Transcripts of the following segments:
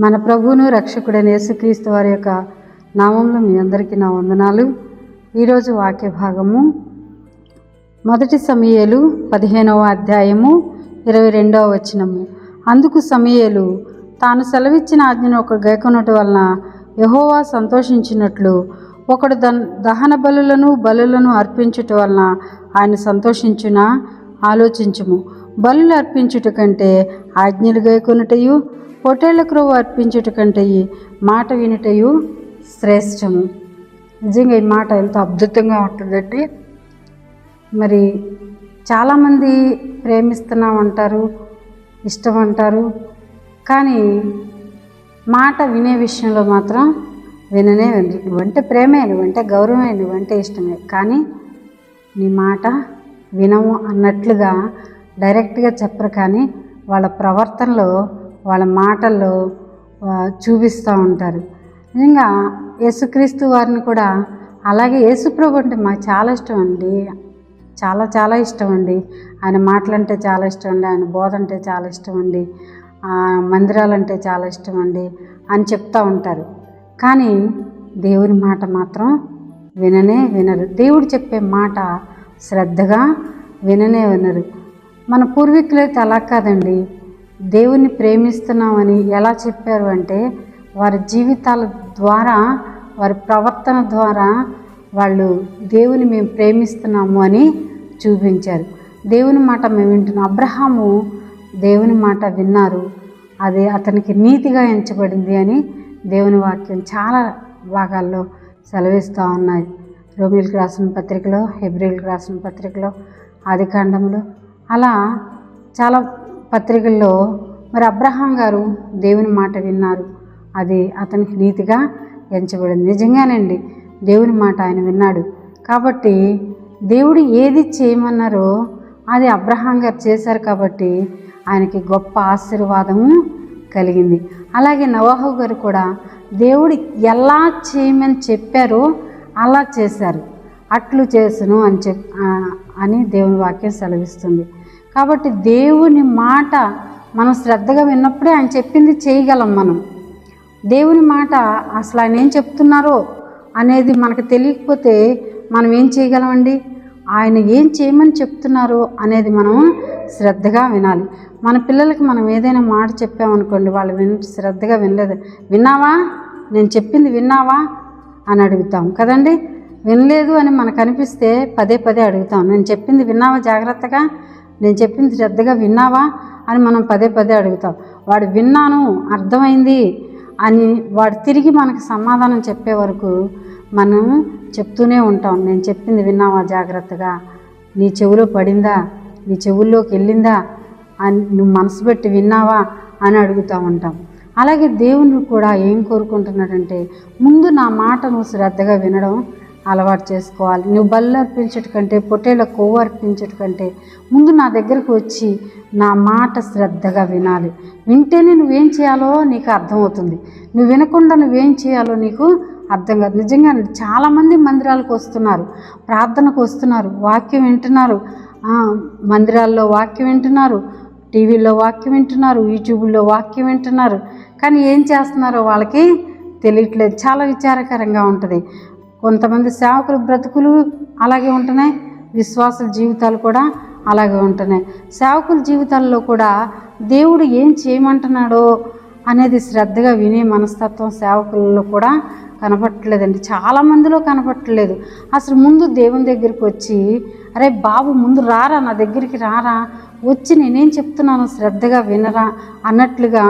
మన ప్రభువును రక్షకుడైన యేసుక్రీస్తు వారి యొక్క నామంలో మీ అందరికీ నా వందనాలు. ఈరోజు వాక్య భాగము మొదటి సమయలు పదిహేనవ అధ్యాయము ఇరవై రెండవ వచనము. అందుకు సమయలు తాను సెలవిచ్చిన ఆజ్ఞను ఒక గైకొనట వలన యహోవా సంతోషించినట్లు ఒకడు దన్ దహన బలులను బలులను అర్పించుట వలన ఆయన సంతోషించునా? ఆలోచించుము. బలులు అర్పించుట కంటే ఆజ్ఞలు గైకొనుటయు పొట్టేళ్ళ క్రొవ్వు అర్పించుట కంటే మాట వినుటయు శ్రేష్టము. నిజంగా ఈ మాట ఎంత అద్భుతంగా ఉంటుందంటే మరి చాలామంది ప్రేమిస్తున్నాం అంటారు ఇష్టం అంటారు కానీ మాట వినే విషయంలో మాత్రం విననే వినరు. నువ్వంటే ప్రేమే నువ్వంటే గౌరవమే నువ్వంటే ఇష్టమే కానీ నీ మాట వినము అన్నట్లుగా డైరెక్ట్గా చెప్పరు. కానీ వాళ్ళ ప్రవర్తనలో వాళ్ళ మాటల్లో చూపిస్తూ ఉంటారు. నిజంగా యేసుక్రీస్తు వారిని కూడా అలాగే యేసుప్రభు అంటే మాకు చాలా ఇష్టం అండి. చాలా చాలా ఇష్టం అండి. ఆయన మాటలంటే చాలా ఇష్టం అండి. ఆయన బోధ అంటే చాలా ఇష్టం అండి. ఆ, మందిరాలంటే చాలా ఇష్టం అండి అని చెప్తూ ఉంటారు. కానీ దేవుని మాట మాత్రం విననే వినరు. దేవుడు చెప్పే మాట శ్రద్ధగా విననే వినరు. మన పూర్వీకులైతే అలా కాదండి. దేవుని ప్రేమిస్తున్నామని ఎలా చెప్పారు అంటే వారి జీవితాల ద్వారా వారి ప్రవర్తన ద్వారా వాళ్ళు దేవుని మేము ప్రేమిస్తున్నాము అని చూపించారు. దేవుని మాట మేము వింటున్నాం అబ్రహాము దేవుని మాట విన్నారు. అది అతనికి నీతిగా ఎంచబడింది అని దేవుని వాక్యం చాలా భాగాల్లో సెలవిస్తూ ఉన్నాయి. రోమిల్కి రాసిన పత్రికలో హెబ్రిల్కి రాసిన పత్రికలో ఆదికాండంలో అలా చాలా పత్రికల్లో మరి అబ్రహాం గారు దేవుని మాట విన్నారు. అది అతనికి నీతిగా ఎంచబడింది. నిజంగానండి దేవుని మాట ఆయన విన్నాడు. కాబట్టి దేవుడు ఏది చేయమన్నారో అది అబ్రహాం గారు చేశారు కాబట్టి ఆయనకి గొప్ప ఆశీర్వాదము కలిగింది. అలాగే నవాహు గారు కూడా దేవుడు ఎలా చేయమని చెప్పారో అలా చేశారు. అట్లు చేసును అని చెప్ అని దేవుని వాక్యం సెలవిస్తుంది. కాబట్టి దేవుని మాట మనం శ్రద్ధగా విన్నప్పుడే ఆయన చెప్పింది చేయగలం మనం. దేవుని మాట అసలు ఆయన ఏం చెప్తున్నారో అనేది మనకు తెలియకపోతే మనం ఏం చేయగలమండి? ఆయన ఏం చేయమని చెప్తున్నారో అనేది మనం శ్రద్ధగా వినాలి. మన పిల్లలకి మనం ఏదైనా మాట చెప్పామనుకోండి వాళ్ళు విన్ శ్రద్ధగా వినలేదు. విన్నావా? నేను చెప్పింది విన్నావా? అని అడుగుతాం. కదండి? వినలేదు అని మనకు అనిపిస్తే పదే పదే అడుగుతాం. నేను చెప్పింది విన్నావా జాగ్రత్తగా? నేను చెప్పింది శ్రద్ధగా విన్నావా అని మనం పదే పదే అడుగుతాం. వాడు విన్నాను అర్థమైంది అని వాడు తిరిగి మనకు సమాధానం చెప్పే వరకు మనం చెప్తూనే ఉంటాం. నేను చెప్పింది విన్నావా జాగ్రత్తగా? నీ చెవిలో పడిందా? నీ చెవుల్లోకి వెళ్ళిందా? అని నువ్వు మనసు పెట్టి విన్నావా అని అడుగుతూ ఉంటాం. అలాగే దేవుని కూడా ఏం కోరుకుంటున్నాడంటే ముందు నా మాట నువ్వు శ్రద్ధగా వినడం అలవాటు చేసుకోవాలి. నువ్వు బళ్ళు అర్పించట కంటే పొట్టేళ్ళ కొవ్వు అర్పించట కంటే ముందు నా దగ్గరకు వచ్చి నా మాట శ్రద్ధగా వినాలి. వింటేనే నువ్వేం చేయాలో నీకు అర్థమవుతుంది. నువ్వు వినకుండా నువ్వేం చేయాలో నీకు అర్థం కాదు. నిజంగా చాలామంది మందిరాలకు వస్తున్నారు ప్రార్థనకు వస్తున్నారు వాక్యం వింటున్నారు. మందిరాల్లో వాక్యం వింటున్నారు టీవీలో వాక్యం వింటున్నారు యూట్యూబ్లో వాక్యం వింటున్నారు. కానీ ఏం చేస్తున్నారో వాళ్ళకి తెలియట్లేదు. చాలా విచారకరంగా ఉంటుంది. కొంతమంది సేవకుల బ్రతుకులు అలాగే ఉంటున్నాయి విశ్వాసుల జీవితాలు కూడా అలాగే ఉంటున్నాయి. సేవకుల జీవితాల్లో కూడా దేవుడు ఏం చేయమంటున్నాడో అనేది శ్రద్ధగా వినే మనస్తత్వం సేవకులలో కూడా కనపట్టలేదండి చాలా మందిలో కనపట్టలేదు అసలు ముందు దేవుని దగ్గరికి వచ్చి అరే బాబు ముందు రారా నా దగ్గరికి రారా వచ్చి నేనేం చెప్తున్నాను శ్రద్ధగా వినరా అన్నట్లుగా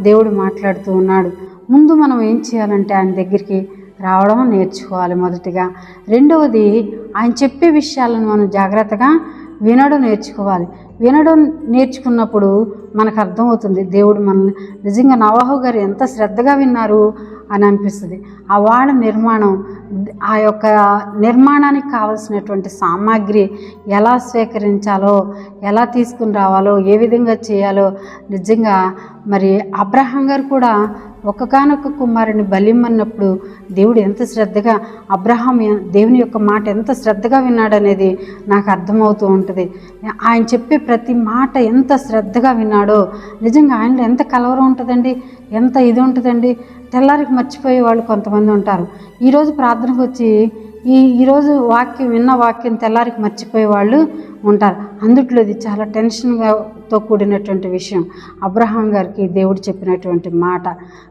దేవుడు మాట్లాడుతూ ఉన్నాడు. ముందు మనం ఏం చేయాలంటే ఆయన దగ్గరికి రావడం నేర్చుకోవాలి మొదటిగా. రెండవది ఆయన చెప్పే విషయాలను మనం జాగ్రత్తగా వినడం నేర్చుకోవాలి. వినడం నేర్చుకున్నప్పుడు మనకు అర్థమవుతుంది దేవుడు మనల్ని నిజంగా నవాహు గారు ఎంత శ్రద్ధగా విన్నారు అని అనిపిస్తుంది. ఆ వాడ నిర్మాణం ఆ యొక్క నిర్మాణానికి కావలసినటువంటి సామాగ్రి ఎలా స్వీకరించాలో ఎలా తీసుకుని రావాలో ఏ విధంగా చేయాలో నిజంగా మరి అబ్రహం గారు కూడా ఒక్కగానొక్క కుమారుని బలిమ్మన్నప్పుడు దేవుడు ఎంత శ్రద్ధగా అబ్రహాం దేవుని యొక్క మాట ఎంత శ్రద్ధగా విన్నాడనేది నాకు అర్థమవుతూ ఉంటుంది. ఆయన చెప్పే ప్రతి మాట ఎంత శ్రద్ధగా విన్నాడో నిజంగా ఆయనలో ఎంత కలవరం ఉంటుందండి ఎంత ఇది ఉంటుందండి తెల్లారికి మర్చిపోయే వాళ్ళు కొంతమంది ఉంటారు. ఈరోజు ప్రార్థనకు వచ్చి ఈ ఈరోజు వాక్యం విన్న వాక్యం తెల్లారికి మర్చిపోయే వాళ్ళు ఉంటారు. అందుట్లో ఇది చాలా టెన్షన్గాతో కూడినటువంటి విషయం. అబ్రహాం గారికి దేవుడు చెప్పినటువంటి మాట.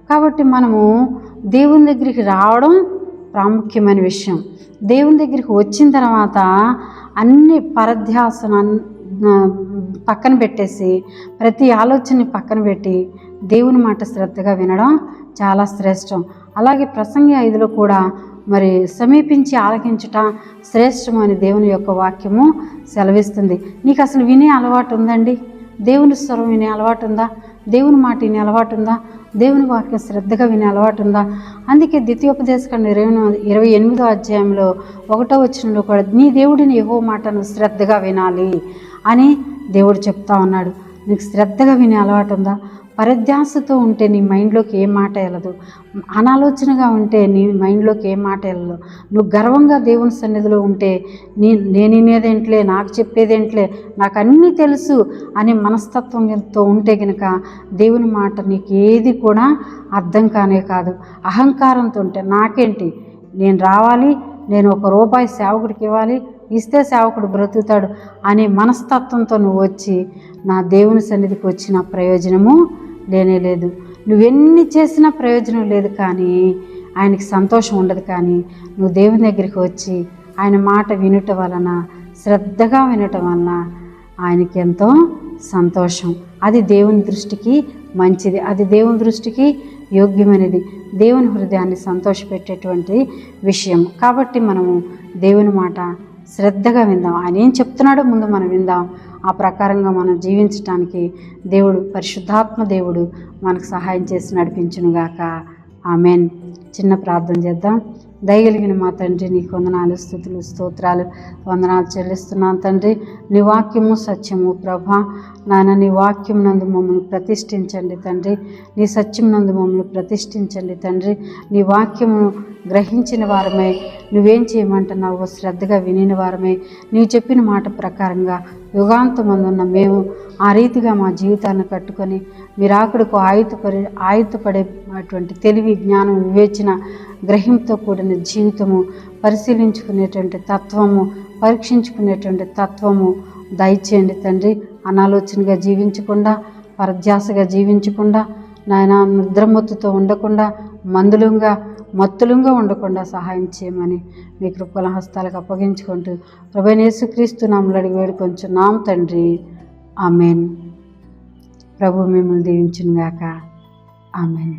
కాబట్టి మనము దేవుని దగ్గరికి రావడం ప్రాముఖ్యమైన విషయం. దేవుని దగ్గరికి వచ్చిన తర్వాత అన్ని పరధ్యాసన పక్కన పెట్టేసి ప్రతి ఆలోచనని పక్కన పెట్టి దేవుని మాట శ్రద్ధగా వినడం చాలా శ్రేష్టం. అలాగే ప్రసంగి ఐదులో కూడా మరి సమీపించి ఆలకించటం శ్రేష్టం అని దేవుని యొక్క వాక్యము సెలవిస్తుంది. నీకు అసలు వినే అలవాటు ఉందండి? దేవుని స్వరం వినే అలవాటు ఉందా? దేవుని మాట వినే అలవాటు ఉందా? దేవుని వాక్యం శ్రద్ధగా వినే అలవాటు ఉందా? అందుకే ద్వితీయోపదేశకండి ఇరవై ఇరవై ఎనిమిదో అధ్యాయంలో ఒకటో వచనంలో కూడా నీ దేవుడిని ఏవో మాటను శ్రద్ధగా వినాలి అని దేవుడు చెప్తా ఉన్నాడు. నీకు శ్రద్ధగా వినే అలవాటు ఉందా? పరధ్యాసతో ఉంటే నీ మైండ్లోకి ఏ మాట వెళ్ళదు. అనాలోచనగా ఉంటే నీ మైండ్లోకి ఏ మాట వెళ్ళదు. నువ్వు గర్వంగా దేవుని సన్నిధిలో ఉంటే నీ నేనినేదేంట్లే నాకు చెప్పేదేంట్లే నాకు అన్నీ తెలుసు అనే మనస్తత్వంతో ఉంటే గనుక దేవుని మాట నీకు ఏది కూడా అర్థం కానే కాదు. అహంకారంతో ఉంటే నాకేంటి? నేను రావాలి నేను ఒక రూపాయి సేవకుడికి ఇవ్వాలి ఇస్తే సేవకుడు బ్రతుకుతాడు అనే మనస్తత్వంతో నువ్వు వచ్చి నా దేవుని సన్నిధికి వచ్చిన ప్రయోజనము లేనే లేదు. నువ్వెన్ని చేసినా ప్రయోజనం లేదు కానీ ఆయనకి సంతోషం ఉండదు కానీ నువ్వు దేవుని దగ్గరికి వచ్చి ఆయన మాట వినుట వలన శ్రద్ధగా వినటం వలన ఆయనకి ఎంతో సంతోషం. అది దేవుని దృష్టికి మంచిది. అది దేవుని దృష్టికి యోగ్యమైనది. దేవుని హృదయాన్ని సంతోషపెట్టేటువంటి విషయం. కాబట్టి మనము దేవుని మాట శ్రద్ధగా విందాం. ఆయన ఏం చెప్తున్నాడో ముందు మనం విందాం. ఆ ప్రకారంగా మనం జీవించటానికి దేవుడు పరిశుద్ధాత్మ దేవుడు మనకు సహాయం చేసి నడిపించునుగాక. ఆమెన్. చిన్న ప్రార్థన చేద్దాం. దయగలిగిన మా తండ్రి నీకు వందనాలు స్థుతులు స్తోత్రాలు వందనాలు చెల్లిస్తున్నాను తండ్రి. నీ వాక్యము సత్యము ప్రభా. నాయన నీ వాక్యం నందు మమ్మల్ని ప్రతిష్ఠించండి తండ్రి. నీ సత్యం నందు మమ్మల్ని ప్రతిష్ఠించండి తండ్రి. నీ వాక్యమును గ్రహించిన వారమే నువ్వేం చేయమంటున్నావో శ్రద్ధగా వినిన వారమే. నీవు చెప్పిన మాట ప్రకారంగా యుగాంతమందున్న మేము ఆ రీతిగా మా జీవితాన్ని కట్టుకొని మీరాకుడుకు ఆయుధపడి ఆయుధపడేటువంటి తెలివి జ్ఞానం వివేచన గ్రహింతో కూడిన జీవితము పరిశీలించుకునేటువంటి తత్వము పరీక్షించుకునేటువంటి తత్వము దయచేయండి తండ్రి. అనాలోచనగా జీవించకుండా పరధ్యాసగా జీవించకుండా నాయన నిద్రమత్తుతో ఉండకుండా మందులంగా మత్తులుగా ఉండకుండా సహాయం చేయమని మీ కృపల హస్తాలకు అప్పగించుకుంటూ ప్రభనేసుక్రీస్తు నామలు అడిగి నామ తండ్రి. ఆమెన్. ప్రభు మిమ్మల్ని దీవించునుగాక. ఆమెన్.